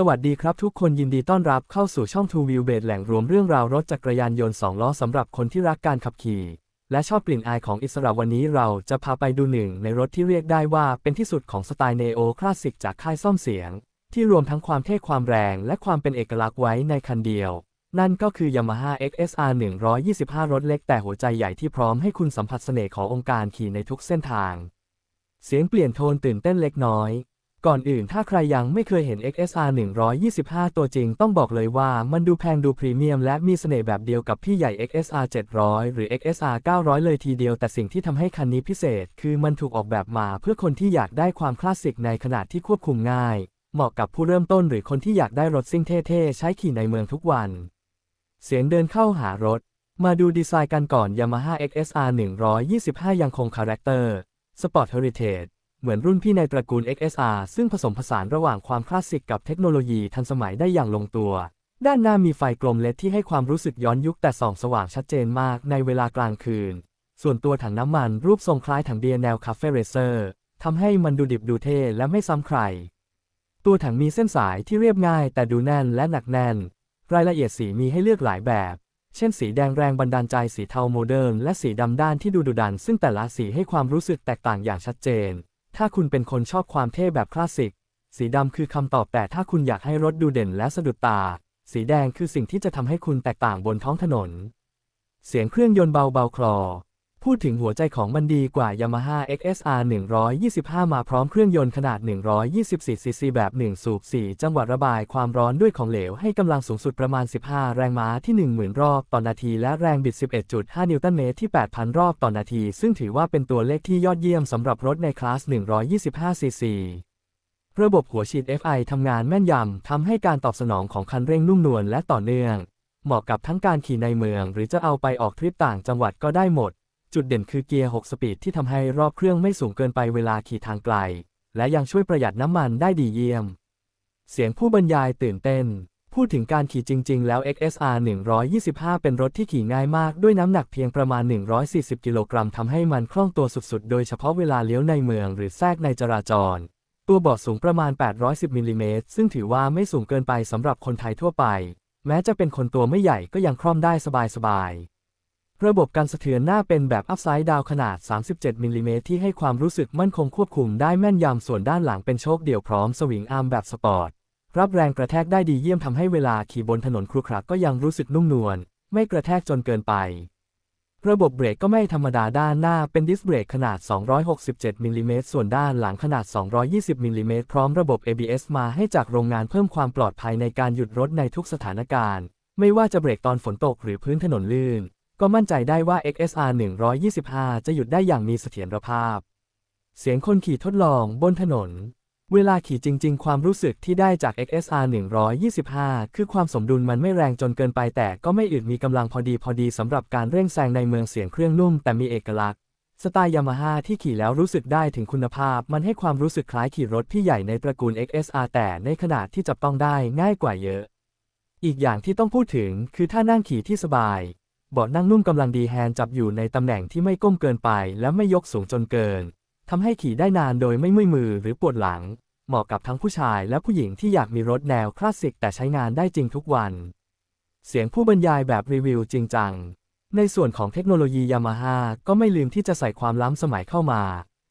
สวัสดีครับทุกคนยินดีต้อนรับเข้าสู่ช่อง Two Wheel b a s แหล่งรวมเรื่องราวรถจักรยานยนต์ 2 ล้อสำหรับคนที่รักการขับขี่ และชอบกลิ่นอายของอิสระวันนี้เราจะพาไปดูหนึ่งในรถที่เรียกได้ว่าเป็นที่สุดของสไตล์เนโอคลาสสิกจากค่ายซ่อมเสียง ที่รวมทั้งความเท่ความแรงและความเป็นเอกลักษณ์ไว้ในคันเดียว นั่นก็คือ Yamaha XSR 125 รถเล็กแต่หัวใจใหญ่ที่พร้อมให้คุณสัมผัสเสน่ห์ขององค์การขี่ในทุกเส้นทาง เสียงเปลี่ยนโทนตื่นเต้นเล็กน้อย ก่อนอื่นถ้าใครยังไม่เคยเห็น XSR 125 ตัวจริงต้องบอกเลยว่ามันดูแพงดูพรีเมียมและมีเสน่ห์แบบเดียวกับพี่ใหญ่ XSR 700 หรือ XSR 900 เลยทีเดียว แต่สิ่งที่ทำให้คันนี้พิเศษ คือมันถูกออกแบบมาเพื่อคนที่อยากได้ความคลาสสิกในขนาดที่ควบคุมง่าย เหมาะกับผู้เริ่มต้นหรือคนที่อยากได้รถซิ่งเท่ๆ ใช้ขี่ในเมืองทุกวัน เสียงเดินเข้าหารถ มาดูดีไซน์กันก่อน Yamaha XSR 125 ยังคงคาแรคเตอร์ Sport Heritage เหมือนรุ่นพี่ในตระกูล XSR ซึ่งผสมผสานระหว่างความคลาสสิกกับเทคโนโลยีทันสมัยได้อย่างลงตัว ด้านหน้ามีไฟกลมเลดที่ให้ความรู้สึกย้อนยุคแต่ส่องสว่างชัดเจนมากในเวลากลางคืน ส่วนตัวถังน้ำมันรูปทรงคล้ายถังเบียร์แนวคาเฟ่เรเซอร์ทำให้มันดูดิบดูเท่และไม่ซ้ำใคร ตัวถังมีเส้นสายที่เรียบง่ายแต่ดูแน่นและหนักแน่น รายละเอียดสีมีให้เลือกหลายแบบเช่นสีแดงแรงบันดาลใจสีเทาโมเดิร์นและสีดำด้านที่ดูดุดัน ซึ่งแต่ละสีให้ความรู้สึกแตกต่างอย่างชัดเจน ถ้าคุณเป็นคนชอบความเท่แบบคลาสสิก สีดำคือคำตอบแต่ถ้าคุณอยากให้รถดูเด่นและสะดุดตา สีแดงคือสิ่งที่จะทำให้คุณแตกต่างบนท้องถนน เสียงเครื่องยนต์เบาเบาคลอ พูดถึงหัวใจของมันดีกว่า Yamaha XSR 125 มาพร้อมเครื่องยนต์ขนาด 124 ซีซีแบบ 1 สูบ 4 จังหวะระบายความร้อนด้วยของเหลวให้กำลังสูงสุดประมาณ 15 แรงม้าที่ 10,000 รอบต่อนนาที และแรงบิด 11.5 นิวตันเมตรที่ 8,000 รอบต่อนนาที ซึ่งถือว่าเป็นตัวเลขที่ยอดเยี่ยมสำหรับรถในคลาส 125 ซีซีระบบหัวฉีด FI ทำงานแม่นยำ ทำให้การตอบสนองของคันเร่งนุ่มนวลและต่อเนื่อง เหมาะกับทั้งการขี่ในเมือง หรือจะเอาไปออกทริปต่างจังหวัดก็ได้หมด จุดเด่นคือเกียร์ 6 สปีดที่ทำให้รอบเครื่องไม่สูงเกินไปเวลาขี่ทางไกล และยังช่วยประหยัดน้ำมันได้ดีเยี่ยม เสียงผู้บรรยายตื่นเต้น พูดถึงการขี่จริง ๆ แล้ว XSR 125 เป็นรถที่ขี่ง่ายมากด้วยน้ำหนักเพียงประมาณ 140 กิโลกรัมทำให้มันคล่องตัวสุดๆ โดยเฉพาะเวลาเลี้ยวในเมืองหรือแทรกในจราจร ตัวเบาะสูงประมาณ 810มิลลิเมตรซึ่งถือว่าไม่สูงเกินไปสำหรับคนไทยทั่วไป แม้จะเป็นคนตัวไม่ใหญ่ก็ยังคล่อมได้สบายๆ ระบบการสะเทือนหน้าเป็นแบบอัพไซด์ดาวขนาด 37 มิลลิเมตรที่ให้ความรู้สึกมั่นคงควบคุมได้แม่นยำส่วนด้านหลังเป็นโชคเดี่ยวพร้อมสวิงอาร์มแบบสปอร์ต รับแรงกระแทกได้ดีเยี่ยมทำให้เวลาขี่บนถนนครุขระก็ยังรู้สึกนุ่มนวล ไม่กระแทกจนเกินไป ระบบเบรกก็ไม่ธรรมดาด้านหน้าเป็นดิสเบรกขนาด 267 มิลลิเมตรส่วนด้านหลังขนาด 220 มิลลิเมตรพร้อมระบบ ABS มาให้จากโรงงานเพิ่มความปลอดภัยในการหยุดรถในทุกสถานการณ์ ไม่ว่าจะเบรกตอนฝนตกหรือพื้นถนนลื่น ก็มั่นใจได้ว่า XSR 125 จะหยุดได้อย่างมีเสถียรภาพ เสียงคนขี่ทดลองบนถนน เวลาขี่จริง ๆ ความรู้สึกที่ได้จาก XSR 125 คือความสมดุลมันไม่แรงจนเกินไปแต่ก็ไม่อึดมีกำลังพอดีพอดีสำหรับการเร่งแซงในเมืองเสียงเครื่องนุ่มแต่มีเอกลักษณ์สไตล์ยามาฮ่าที่ขี่แล้วรู้สึกได้ถึงคุณภาพ มันให้ความรู้สึกคล้ายขี่รถพี่ใหญ่ในตระกูล XSR แต่ในขนาดที่จับต้องได้ง่ายกว่าเยอะ อีกอย่างที่ต้องพูดถึงคือท่านั่งขี่ที่สบาย เบาะนั่งนุ่มกำลังดีแฮนด์จับอยู่ในตำแหน่งที่ไม่ก้มเกินไป และไม่ยกสูงจนเกินทำให้ขี่ได้นานโดยไม่เมื่อยมือหรือปวดหลัง เหมาะกับทั้งผู้ชายและผู้หญิงที่อยากมีรถแนวคลาสสิกแต่ใช้งานได้จริงทุกวัน เสียงผู้บรรยายแบบรีวิวจริงจัง ในส่วนของเทคโนโลยียามาฮ่าก็ไม่ลืมที่จะใส่ความล้ำสมัยเข้ามา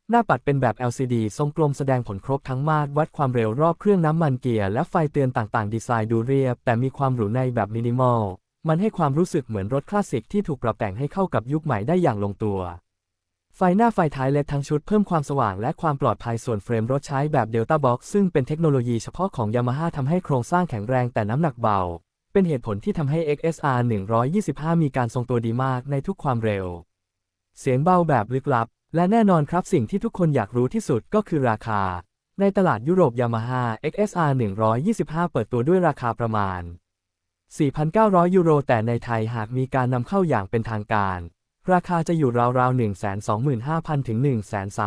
หน้าปัดเป็นแบบ LCD ทรงกลมแสดงผลครบทั้งมาตรวัดความเร็วรอบเครื่องน้ำมันเกียร์และไฟเตือนต่างๆ ดีไซน์ดูเรียบ แต่มีความหรูในแบบมินิมอล มันให้ความรู้สึกเหมือนรถคลาสสิกที่ถูกปรับแต่งให้เข้ากับยุคใหม่ได้อย่างลงตัว ไฟหน้าไฟท้ายเลดทั้งชุดเพิ่มความสว่างและความปลอดภัยส่วนเฟรมรถใช้แบบ Delta Box ซึ่งเป็นเทคโนโลยีเฉพาะของ Yamaha ทำให้โครงสร้างแข็งแรงแต่น้ำหนักเบา เป็นเหตุผลที่ทำให้ XSR 125 มีการทรงตัวดีมากในทุกความเร็ว เสียงเบาแบบลึกลับ และแน่นอนครับสิ่งที่ทุกคนอยากรู้ที่สุดก็คือราคา ในตลาดยุโรป Yamaha XSR 125 เปิดตัวด้วยราคาประมาณ 4,900 ยูโร แต่ในไทยหากมีการนำเข้าอย่างเป็นทางการ ราคาจะอยู่ราวๆ 125,000 ถึง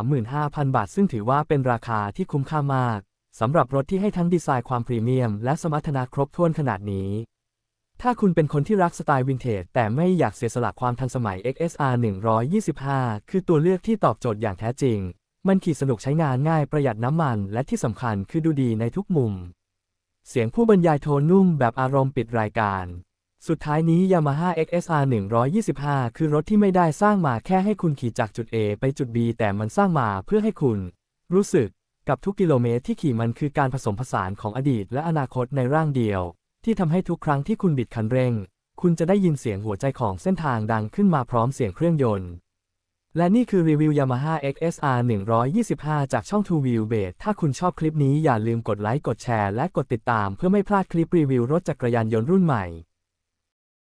135,000 บาท ซึ่งถือว่าเป็นราคาที่คุ้มค่ามากสำหรับรถที่ให้ทั้งดีไซน์ความพรีเมียม และสมรรถนะครบถ้วนขนาดนี้ ถ้าคุณเป็นคนที่รักสไตล์วินเทจ แต่ไม่อยากเสียสละความทันสมัย XSR 125 คือตัวเลือกที่ตอบโจทย์อย่างแท้จริง มันขี่สนุกใช้งานง่ายประหยัดน้ำมัน และที่สำคัญคือดูดีในทุกมุม เสียงผู้บรรยายโทนนุ่มแบบอารมณ์ปิดรายการ สุดท้ายนี้ Yamaha XSR 125 คือรถที่ไม่ได้สร้างมาแค่ให้คุณขี่จากจุด A ไปจุด B แต่มันสร้างมาเพื่อให้คุณ รู้สึกกับทุกกิโลเมตรที่ขี่มันคือการผสมผสานของอดีตและอนาคตในร่างเดียว ที่ทำให้ทุกครั้งที่คุณบิดคันเร่ง คุณจะได้ยินเสียงหัวใจของเส้นทางดังขึ้นมาพร้อมเสียงเครื่องยนต์ และนี่คือรีวิว Yamaha XSR 125 จากช่อง Two Wheel Base ถ้าคุณชอบคลิปนี้อย่าลืมกดไลค์ กดแชร์ และกดติดตามเพื่อไม่พลาดคลิปรีวิวรถจักรยานยนต์รุ่นใหม่